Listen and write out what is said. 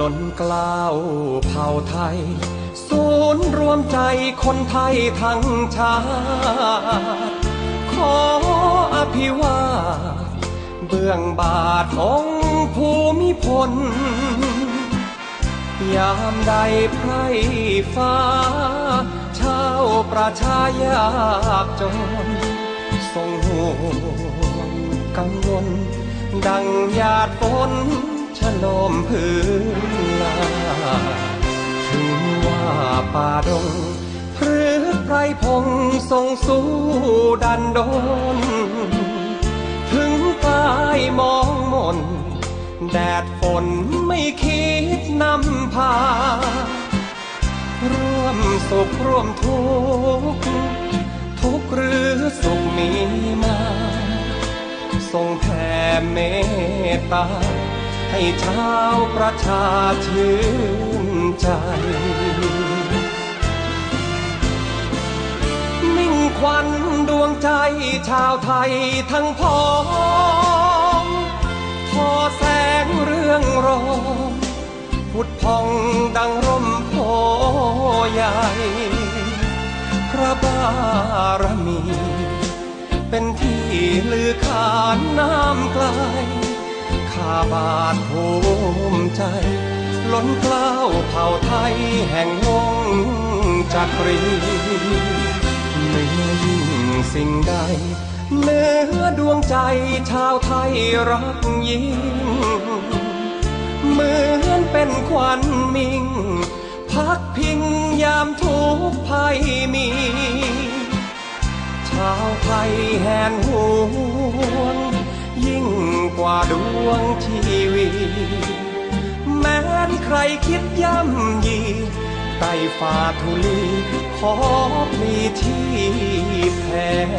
ล้นกล้าวเผ่าไทย ศูนย์รวมใจคนไทยทั้งชาติขออภิวาเบื้องบาทของภูมิพล ยามใดไพร่ฟ้า ชาวประชายากจนทรงห่วงกังวลดังหยาดฝน ฉโลมพื้นลาถึงว่าป่าดงพฤกษ์ไพรพงทรงสู้ดันดน ถึงกายมองมน แดดฝนไม่คิดนำพา ร่วมสุขร่วมทุกข์ทุกข์หรือสุขมีมาทรงแผ่เมตตา ให้ชาวประชาชื่นใจ มิ่งควันดวงใจชาวไทยทั้งพ้องทอแสงเรื่องรองพุดพองดังร่มโพใหญ่ พระบารมี เป็นที่ลือขานน้ำไกลาบาทภูมิใจ ล้นเกล้าวเผ่าไทยแห่งวงจักรีเหนือยิ่งสิ่งใดเหนือดวงใจชาวไทยรักยิ่ง เหมือนเป็นควันมิง พักพิงยามทุกภัยมี ชาวไทยแหนหวงยิ่ง กว่าดวงชีวีแม้นใครคิดย่ำยีใต้ฝ่าทุลีขอพลีที่แทน